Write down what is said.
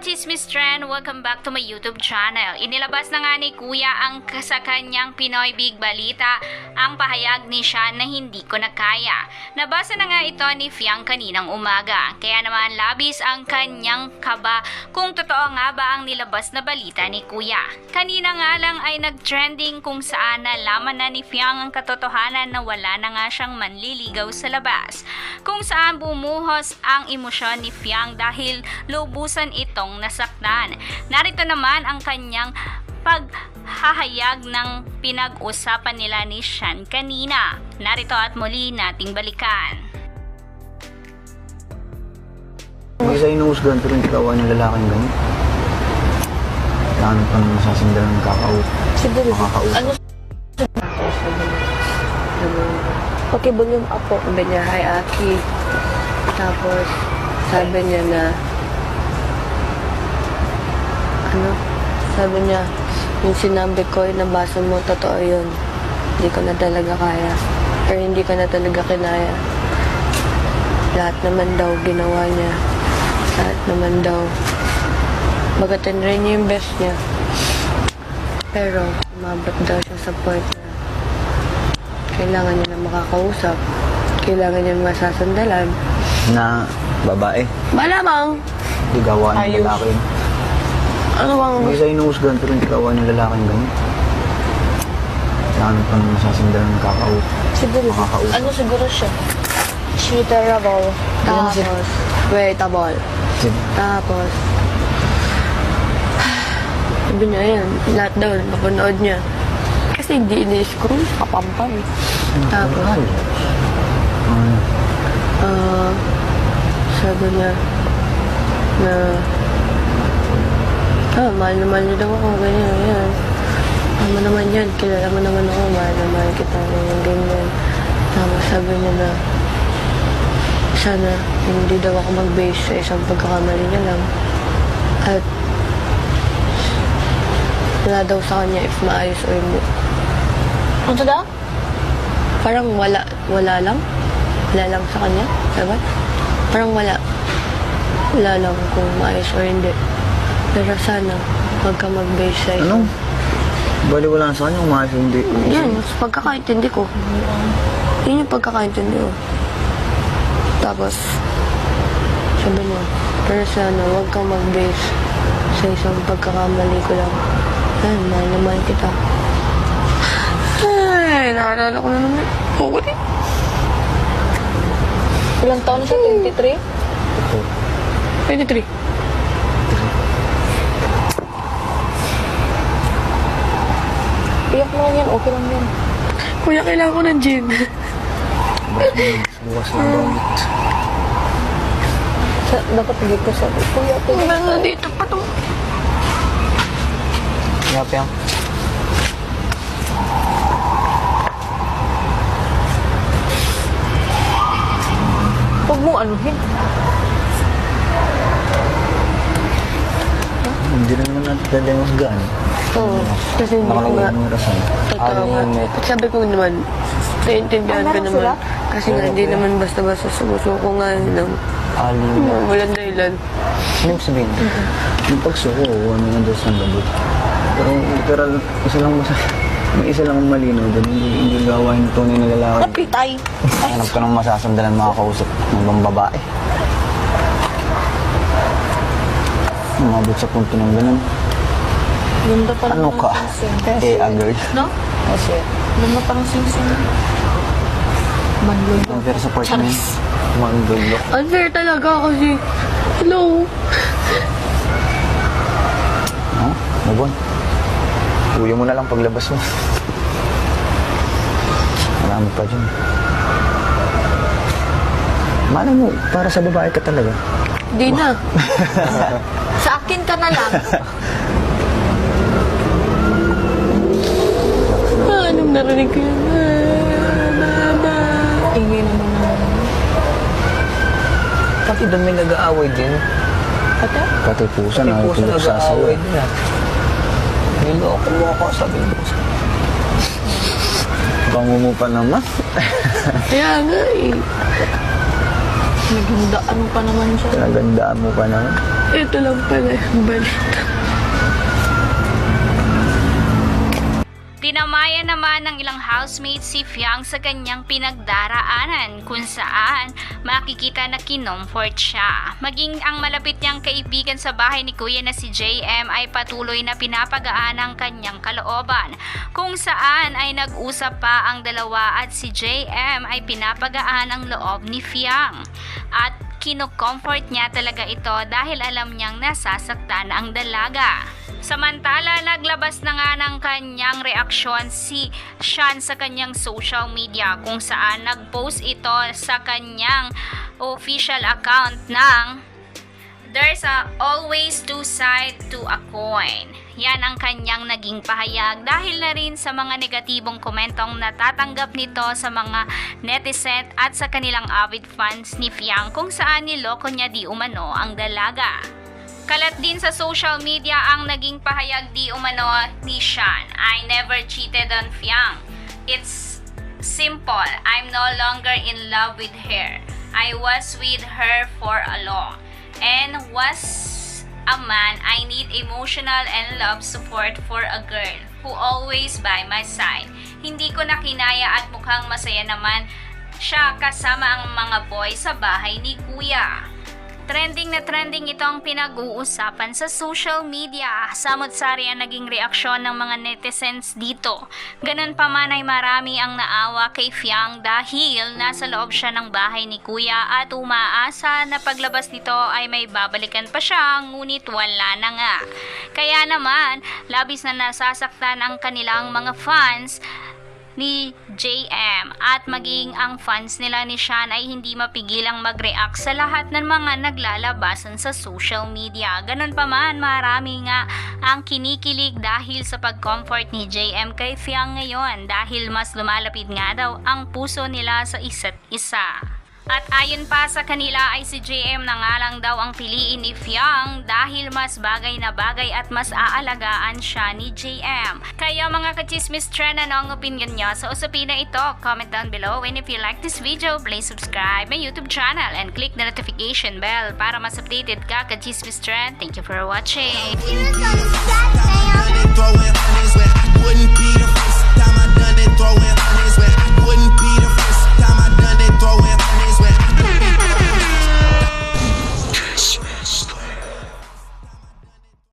Chismis Trend! Welcome back to my YouTube channel. Inilabas na nga ni Kuya ang sa kanyang Pinoy Big Balita ang pahayag ni Sean na hindi ko na kaya. Nabasa na nga ito ni Fiang kaninang umaga. Kaya naman labis ang kanyang kaba kung totoo nga ba ang nilabas na balita ni Kuya. Kanina nga lang ay nag-trending kung saan nalaman na ni Fiang ang katotohanan na wala na nga siyang manliligaw sa labas. Kung saan bumuhos ang emosyon ni Fiang dahil lubusan itong nasaktan. Narito naman ang kanyang paghahayag ng pinag-usapan nila ni Sean kanina. Narito at muli nating balikan. May isa inuusgan pero hindi kawa ng lalaking ganun. Kailangan pa naman masasandalan ng kakausap. Siguro. Makakausap. Ano? Okay, volume up po. Sabi niya, hi Aki. Tapos, sabi niya na, ano? Sabi niya, yung sinabi ko, yung nabasa mo, totoo yun. Hindi ko na talaga kaya. Or hindi ko na talaga kinaya. Lahat naman daw ginawa niya. Lahat naman daw. Magatin rin niya yung best niya. Pero, umabot daw siya sa point na kailangan niya na makakausap. Kailangan niya masasandalan. Na babae. Malamang! Gawa ng lalaki. Ano bang May isa inuusgan pero hindi kawa ng lalaking ganun. Kailangan pa naman masasandalan ng kakausap. Siguro. Makakausap. Ano siguro siya? Cheatable. Tapos, waitable. Sige. Tapos, sabi niya yan, lahat daw, napanood niya. Kasi hindi ini-scroll, kapampam. Tapos, Ano? ah, sabi niya, na, ah, mahal na mahal niya daw ako, ganyan, ganyan. Tama naman yan, kilala mo naman ako, mahal na mahal kita, ganyan, ganyan. Tapos sabi niya na, sana hindi daw ako mag-base sa isang pagkakamali niya lang. At wala daw sa kanya if maayos o hindi. Ano daw? Parang wala, wala lang. Wala lang sa kanya. Diba? Parang wala. Wala lang kung maayos o hindi. Pero sana, wag ka mag-base sa Ano? isang... Bali wala sa kanya, umayos hindi. Yan, yung pagkakaintindi ko. Yun yung pagkakaintindi ko. Tapos, sabi niya, pero sana huwag kang mag-base sa isang pagkakamali ko lang. Yan, mahal na mahal kita. Ay, naalala ko na naman. Oo, di. Ilang taon na siya? 23? 23. Mo lang yan, okay lang yan. Kuya, kailangan ko ng gin. Bukas na gamit. Sa, dapat dito sa... Kuya, kuya. Ano, dito pa to. Yap, yap. Huwag mong anuhin. Hindi na naman natin dali ang usgan. Oo. Kasi hindi ko nga. Totoo nga. Sabi ko naman, naiintindihan ko naman. Kasi nga, hindi naman basta-basta sumusuko nga ng Alim. mga walang dahilan. Ano yung sabihin? Yung pagsuko, ano nga doon sa labot. Pero literal, isa lang masa... May isa lang ang malinaw doon. Hindi, hindi gawain ito ni lalaki. Pitay. Hanap ka ng masasandalan mga kausap ng ibang babae. Umabot sa punto ng ganun. Ganda pa Ano ka? Eh, a girl. No? Kasi, ganda pa ng sing-sing. Manlul. Pero sa part na yun, mandulo. Unfair talaga kasi, hello, No? Mabon. Uwi mo na lang paglabas mo. Marami pa dyan. Malay mo, para sa babae ka talaga. di na. Sa akin ka na lang. Anong narinig ko yun? Mama. Ingay naman naman. Pati doon may nag-aaway din. Ate? Pati pusa na Puso tulog sa sayo. nag-aaway din ah. Niloko mo ako, sabi mo. Bango mo pa naman. Kaya nga eh. Nagandaan pa naman siya. Pinagandaan mo pa naman. Ito lang pala yung balita. Dinamayan naman ng ilang housemates si Fiang sa kanyang pinagdaraanan kung saan makikita na kinomfort siya. Maging ang malapit niyang kaibigan sa bahay ni Kuya na si JM ay patuloy na pinapagaan ang kanyang kalooban kung saan ay nag-usap pa ang dalawa at si JM ay pinapagaan ang loob ni Fiang. At kinocomfort niya talaga ito dahil alam niyang nasasaktan ang dalaga. Samantala, naglabas na nga ng kanyang reaksyon si Sean sa kanyang social media kung saan nag-post ito sa kanyang official account ng There's a always two side to a coin. Yan ang kanyang naging pahayag dahil na rin sa mga negatibong komentong natatanggap nito sa mga netizen at sa kanilang avid fans ni Fiang kung saan niloko niya di umano ang dalaga. Kalat din sa social media ang naging pahayag di umano ni Sean. I never cheated on Fiang. It's simple. I'm no longer in love with her. I was with her for a long and was a man I need emotional and love support for a girl who always by my side. Hindi ko na kinaya at mukhang masaya naman siya kasama ang mga boy sa bahay ni Kuya. Trending na trending itong pinag-uusapan sa social media. Samot-sari ang naging reaksyon ng mga netizens dito. Ganun pa man ay marami ang naawa kay Fiang dahil nasa loob siya ng bahay ni Kuya at umaasa na paglabas nito ay may babalikan pa siya ngunit wala na nga. Kaya naman, labis na nasasaktan ang kanilang mga fans ni JM at maging ang fans nila ni Sean ay hindi mapigilang mag-react sa lahat ng mga naglalabasan sa social media. Ganun pa man, marami nga ang kinikilig dahil sa pag-comfort ni JM kay Fiang ngayon dahil mas lumalapit nga daw ang puso nila sa isa't isa. At ayon pa sa kanila ay si JM na nga lang daw ang piliin ni Fiang dahil mas bagay na bagay at mas aalagaan siya ni JM. Kaya mga kachismis trend ano ang opinion nyo sa usapin na ito? Comment down below and if you like this video, please subscribe my YouTube channel and click the notification bell para mas updated ka kachismis trend. Thank you for watching! throwing hundreds when I wouldn't be the first time I done it. Throwing